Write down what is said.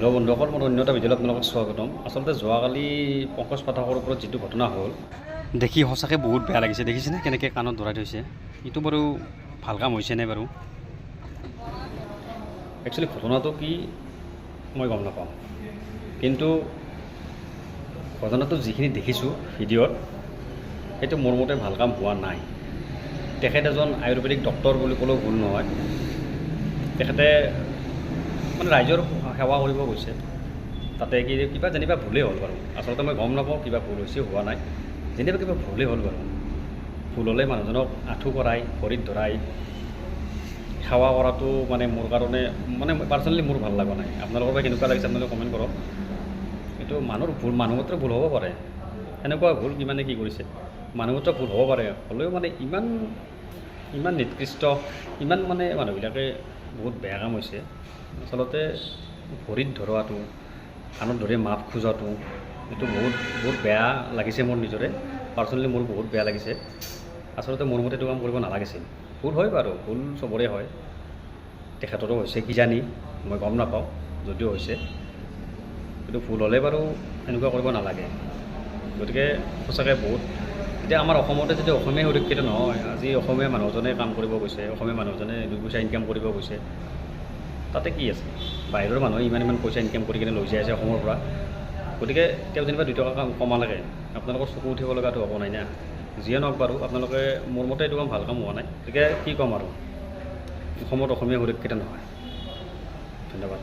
Hello' বন্ধুসকল মোৰ অন্য এটা ভিডিঅ'ত আপোনালোকক স্বাগতম। আচলতে যোৱাকালি পংকজ পাঠকৰ ওপৰত যিটো ঘটনা হ'ল দেখি সঁচাকৈ বহুত বেয়া লাগিছে। দেখিছেনে কেনেকৈ কাণত ধৰাই থৈছে? এইটো বাৰু ভাল কাম হৈছেনে বাৰু? একচুৱেলি ঘটনাটো কি মই গম নাপাওঁ। কিন্তু ঘটনাটো যিখিনি দেখিছোঁ ভিডিঅ'ত সেইটো মোৰ মতে ভাল কাম হোৱা নাই। তেখেত এজন আয়ুৰ্বেদিক ডক্তৰ বুলি ক'লেও ভুল নহয়। তেখেতে মানে ৰাইজৰ সেৱা কৰিব গৈছে। তাতে কি, কিবা যেনিবা ভুলেই হ'ল বাৰু। আচলতে মই গম নাপাওঁ কিবা ভুল হৈছে, হোৱা নাই। যেনিবা কিবা ভুলেই হ'ল বাৰু। ভুল হ'লে মানুহজনক আঁঠু কৰাই, ভৰিত ধৰাই, সেৱা কৰাটো মানে মোৰ কাৰণে মানে পাৰ্চনেলি মোৰ ভালো লগা নাই। আপোনালোকৰ পৰা কেনেকুৱা লাগিছে আপোনালোকে কমেণ্ট কৰক। এইটো মানুহৰ ভুল মানুহ ভুল হ'ব পাৰে। সেনেকুৱা ভুল কিমানে কি কৰিছে? মানুহ ভুল হ'ব পাৰে। হ'লেও মানে ইমান ইমান নিকৃষ্ট, ইমান মানে মানুহবিলাকে বহুত বেয়া কাম হৈছে। আচলতে ভৰিত ধৰোৱাটো, কাণত ধৰি মাপ খোজাটো, এইটো বহুত বহুত বেয়া লাগিছে মোৰ নিজৰে। পাৰ্চনেলি মোৰ বহুত বেয়া লাগিছে। আচলতে মোৰ মতে এইটো কাম কৰিব নালাগিছিল। ভুল হয় বাৰু, ভুল চবৰে হয়। তেখেতৰো হৈছে কিজানি মই গম নাপাওঁ, যদিও হৈছে। কিন্তু ভুল হ'লে বাৰু এনেকুৱা কৰিব নালাগে। গতিকে সঁচাকৈ বহুত এতিয়া আমাৰ অসমতে যদি অসমীয়া সুৰক্ষিত নহয়, আজি অসমীয়া মানুহজনে কাম কৰিব গৈছে, অসমীয়া মানুহজনে দুই পইচা ইনকাম কৰিব গৈছে, তাতে কি আছে? বাহিৰৰ মানুহে ইমান ইমান পইচা ইনকাম কৰি কিনে লৈ যাই আছে অসমৰ পৰা। গতিকে তেওঁ যেনিবা দুই টকা কাম কমালেগে আপোনালোকৰ চকু উঠিব লগাটো হ'ব নাই না? যিয়ে নহওক বাৰু, আপোনালোকে মোৰ মতে এইটো কাম ভালো কাম হোৱা নাই। গতিকে কি ক'ম আৰু? অসমত অসমীয়া সুৰক্ষিত নহয়। ধন্যবাদ।